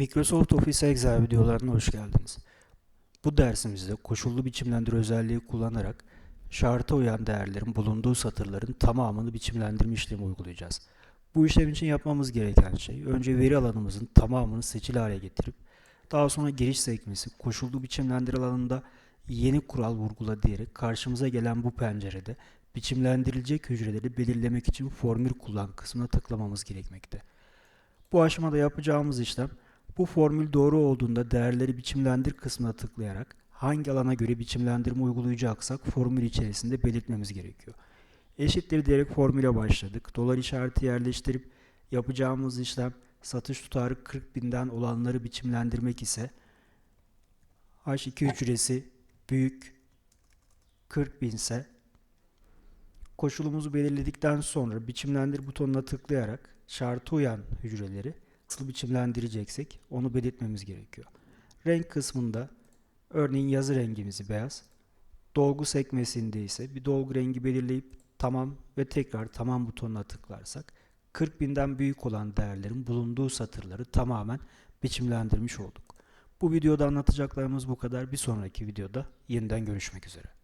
Microsoft Office Excel videolarına hoş geldiniz. Bu dersimizde koşullu biçimlendir özelliği kullanarak şarta uyan değerlerin bulunduğu satırların tamamını biçimlendirme işlemi uygulayacağız. Bu işlem için yapmamız gereken şey önce veri alanımızın tamamını seçili hale getirip daha sonra giriş sekmesi koşullu biçimlendir alanında yeni kural vurgula diyerek karşımıza gelen bu pencerede biçimlendirilecek hücreleri belirlemek için formül kullan kısmına tıklamamız gerekmekte. Bu aşamada yapacağımız işlem bu formül doğru olduğunda değerleri biçimlendir kısmına tıklayarak hangi alana göre biçimlendirme uygulayacaksak formül içerisinde belirtmemiz gerekiyor. Eşittir diyerek formüle başladık. Dolar işareti yerleştirip yapacağımız işlem satış tutarı 40 binden olanları biçimlendirmek ise H2 hücresi büyük 40 bin ise koşulumuzu belirledikten sonra biçimlendir butonuna tıklayarak şartı uyan hücreleri nasıl biçimlendireceksek onu belirtmemiz gerekiyor. Renk kısmında örneğin yazı rengimizi beyaz, dolgu sekmesinde ise bir dolgu rengi belirleyip tamam ve tekrar tamam butonuna tıklarsak 40 binden büyük olan değerlerin bulunduğu satırları tamamen biçimlendirmiş olduk. Bu videoda anlatacaklarımız bu kadar. Bir sonraki videoda yeniden görüşmek üzere.